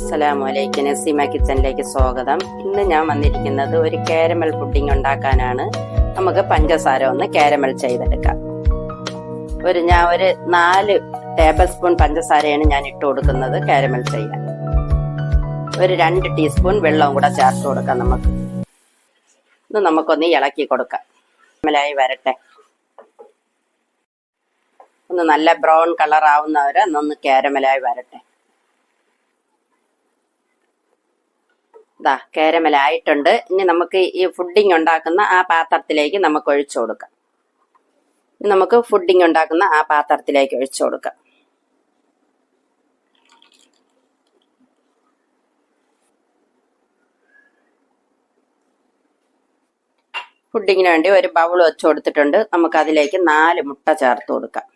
അസ്സലാമു അലൈക്കും. നസീമ കിച്ചണിലേക്ക് സ്വാഗതം. ഇന്ന് ഞാൻ വന്നിരിക്കുന്നത് ഒരു കാരമൽ പുഡിംഗ് ഉണ്ടാക്കാനാണ്. നമുക്ക് പഞ്ചസാര ഒന്ന് കാരമൽ ചെയ്തെടുക്കാം. ഒരു ഞാൻ ഒരു നാല് ടേബിൾ സ്പൂൺ പഞ്ചസാരയാണ് ഞാൻ ഇട്ട് കൊടുക്കുന്നത് കാരമൽ ചെയ്യാൻ. ഒരു രണ്ട് ടീസ്പൂൺ വെള്ളവും കൂടെ ചേർത്ത് കൊടുക്കാം നമുക്ക്. ഇത് നമുക്കൊന്ന് ഇളക്കി കൊടുക്കാം. കാരമലായി വരട്ടെ. ഒന്ന് നല്ല ബ്രൗൺ കളർ ആവുന്നവരെ ഒന്ന് കാരമലായി വരട്ടെ. ഇതാ കേരമലായിട്ടുണ്ട്. ഇനി നമുക്ക് ഈ ഫുഡിങ് ഉണ്ടാക്കുന്ന ആ പാത്രത്തിലേക്ക് നമുക്ക് ഒഴിച്ചു കൊടുക്കാം. നമുക്ക് ഫുഡിങ് ഉണ്ടാക്കുന്ന ആ പാത്രത്തിലേക്ക് ഒഴിച്ചു കൊടുക്കാം. ഫുഡിങ്ങിന് വേണ്ടി ഒരു ബൗൾ വെച്ച് കൊടുത്തിട്ടുണ്ട്. നമുക്ക് അതിലേക്ക് നാല് മുട്ട ചേർത്ത് കൊടുക്കാം.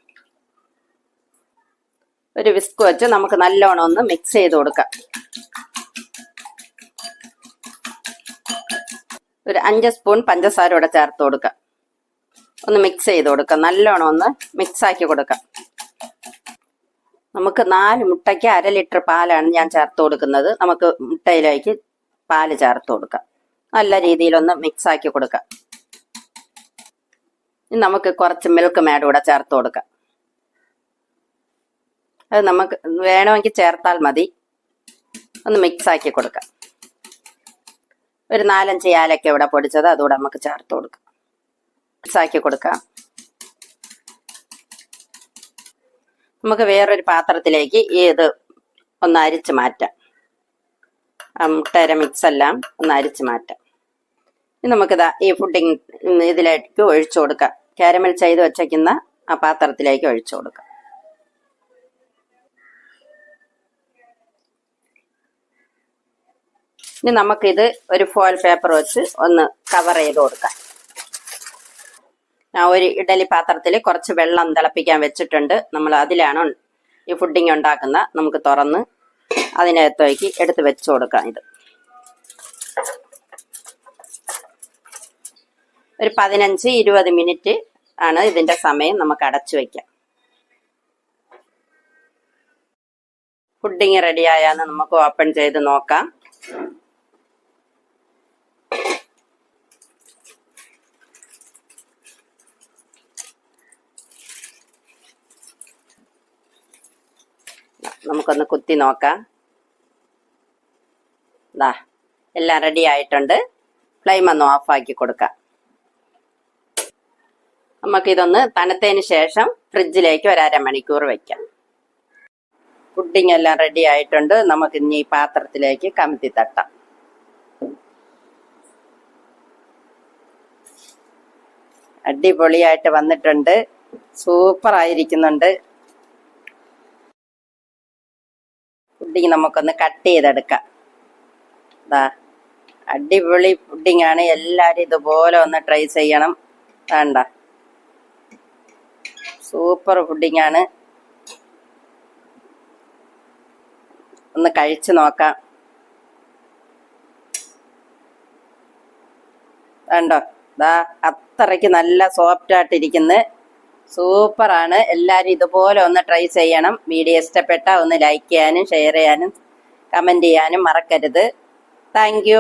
ഒരു വിസ്ക് വെച്ച് നമുക്ക് നല്ലോണം ഒന്ന് മിക്സ് ചെയ്ത് കൊടുക്കാം. ഒരു അഞ്ച് സ്പൂൺ പഞ്ചസാര കൂടെ ചേർത്ത് കൊടുക്കാം. ഒന്ന് മിക്സ് ചെയ്ത് കൊടുക്കാം. നല്ലോണം ഒന്ന് മിക്സ് ആക്കി കൊടുക്കാം. നമുക്ക് നാല് മുട്ടയ്ക്ക് അര ലിറ്റർ പാലാണ് ഞാൻ ചേർത്ത് കൊടുക്കുന്നത്. നമുക്ക് മുട്ടയിലേക്ക് പാൽ ചേർത്ത് കൊടുക്കാം. നല്ല രീതിയിലൊന്ന് മിക്സ് ആക്കി കൊടുക്കാം. നമുക്ക് കുറച്ച് മിൽക്ക് മേഡ് കൂടെ ചേർത്ത് കൊടുക്കാം. അത് നമുക്ക് വേണമെങ്കിൽ ചേർത്താൽ മതി. ഒന്ന് മിക്സ് ആക്കി കൊടുക്കാം. ഒരു നാലഞ്ച് ഏലക്ക ഇവിടെ പൊടിച്ചത് അതുകൂടെ നമുക്ക് ചേർത്ത് കൊടുക്കാം. മിക്സാക്കി കൊടുക്കാം. നമുക്ക് വേറൊരു പാത്രത്തിലേക്ക് ഇത് ഒന്ന് അരിച്ച് മാറ്റാം. മുട്ടയുടെ മിക്സ് എല്ലാം ഒന്ന് അരിച്ച് മാറ്റാം. ഇനി നമുക്കിതാ ഈ ഫുഡിങ് ഇതിലേക്ക് ഒഴിച്ചു കൊടുക്കാം. കാരമൽ ചെയ്ത് വെച്ചേക്കുന്ന ആ പാത്രത്തിലേക്ക് ഒഴിച്ചു കൊടുക്കാം. ഇനി നമുക്കിത് ഒരു ഫോയിൽ പേപ്പർ വെച്ച് ഒന്ന് കവർ ചെയ്ത് കൊടുക്കാം. ഞാൻ ഒരു ഇഡലി പാത്രത്തിൽ കുറച്ച് വെള്ളം തിളപ്പിക്കാൻ വെച്ചിട്ടുണ്ട്. നമ്മൾ അതിലാണ് ഈ ഫുഡിങ് ഉണ്ടാക്കുന്ന നമുക്ക് തുറന്ന് അതിനകത്തേക്ക് എടുത്ത് വെച്ച് കൊടുക്കാം ഇത്. ഒരു പതിനഞ്ച് ഇരുപത് മിനിറ്റ് ആണ് ഇതിന്റെ സമയം നമുക്ക് അടച്ചു വെക്കാം. ഫുഡിങ് റെഡിയായാന്ന് നമുക്ക് ഓപ്പൺ ചെയ്ത് നോക്കാം. നമുക്കൊന്ന് കുത്തി നോക്കാം. ദാ എല്ലാം റെഡി ആയിട്ടുണ്ട്. ഫ്ലെയിം ഒന്ന് ഓഫാക്കി കൊടുക്കാം. നമുക്കിതൊന്ന് തണുത്തതിന് ശേഷം ഫ്രിഡ്ജിലേക്ക് ഒരു അരമണിക്കൂർ വെക്കാം. പുഡിംഗ് എല്ലാം റെഡി ആയിട്ടുണ്ട്. നമുക്ക് ഇനി ഈ പാത്രത്തിലേക്ക് കമത്തി തട്ടാം. അടിപൊളിയായിട്ട് വന്നിട്ടുണ്ട്. സൂപ്പർ ആയിരിക്കുന്നുണ്ട്. പുഡിങ് നമുക്കൊന്ന് കട്ട് ചെയ്തെടുക്കാം. ദാ അടിപൊളി പുഡിംഗ് ആണ്. എല്ലാവരും ഇതുപോലെ ഒന്ന് ട്രൈ ചെയ്യണം. വേണ്ട സൂപ്പർ പുഡിംഗ് ആണ്. ഒന്ന് കഴിച്ചു നോക്കാം. വേണ്ടോ ദാ അത്രയ്ക്ക് നല്ല സോഫ്റ്റ് ആയിട്ടിരിക്കുന്നു. സൂപ്പറാണ്. എല്ലാവരും ഇതുപോലെ ഒന്ന് ട്രൈ ചെയ്യണം. വീഡിയോ ഇഷ്ടപ്പെട്ട ഒന്ന് ലൈക്ക് ചെയ്യാനും ഷെയർ ചെയ്യാനും കമന്റ് ചെയ്യാനും മറക്കരുത്. താങ്ക്